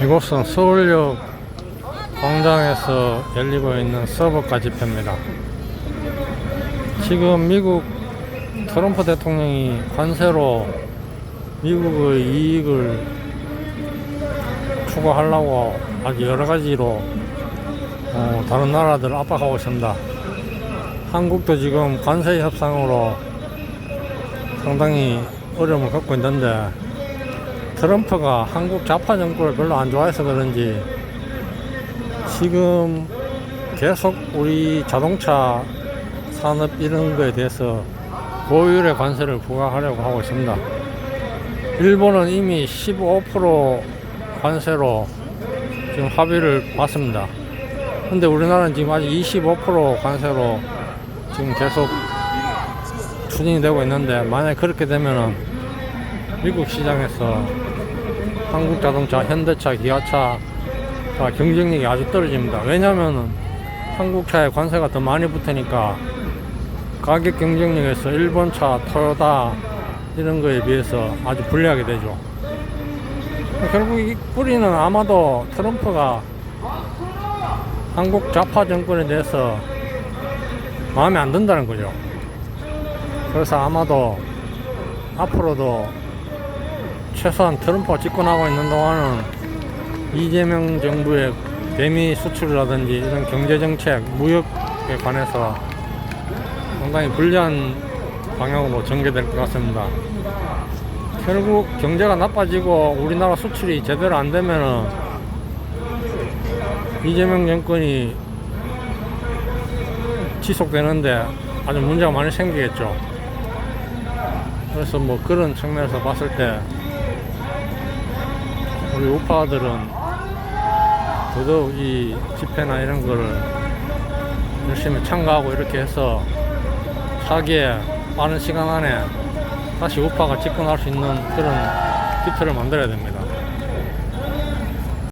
이곳은 서울역 광장에서 열리고 있는 서버가 집회입니다. 지금 미국 트럼프 대통령이 관세로 미국의 이익을 추구하려고 아주 여러 가지로 어, 다른 나라들을 압박하고 있습니다. 한국도 지금 관세 협상으로 상당히 어려움을 겪고 있는데 트럼프가 한국 좌파 정권을 별로 안 좋아해서 그런지 지금 계속 우리 자동차 산업 이런 거에 대해서 고율의 관세를 부과하려고 하고 있습니다. 일본은 이미 15% 관세로 지금 합의를 봤습니다. 근데 우리나라는 지금 아직 25% 관세로 지금 계속 추진이 되고 있는데 만약 그렇게 되면은 미국 시장에서 한국 자동차, 현대차, 기아차 다 경쟁력이 아주 떨어집니다. 왜냐면은 한국 차에 관세가 더 많이 붙으니까 가격 경쟁력에서 일본 차, 토요타 이런 거에 비해서 아주 불리하게 되죠. 결국 이 뿌리는 아마도 트럼프가 한국 좌파 정권에 대해서 마음에 안 든다는 거죠. 그래서 아마도 앞으로도 최소한 트럼프가 집권하고 있는 동안은 이재명 정부의 대미 수출이라든지 이런 경제정책, 무역에 관해서 상당히 불리한 방향으로 전개될 것 같습니다. 결국 경제가 나빠지고 우리나라 수출이 제대로 안 되면은 이재명 정권이 지속되는데 아주 문제가 많이 생기겠죠. 그래서 뭐 그런 측면에서 봤을 때 우리 우파들은 더더욱 이 집회나 이런 거를 열심히 참가하고 이렇게 해서 차기에 빠른 시간 안에 다시 우파가 집권할 수 있는 그런 기틀을 만들어야 됩니다.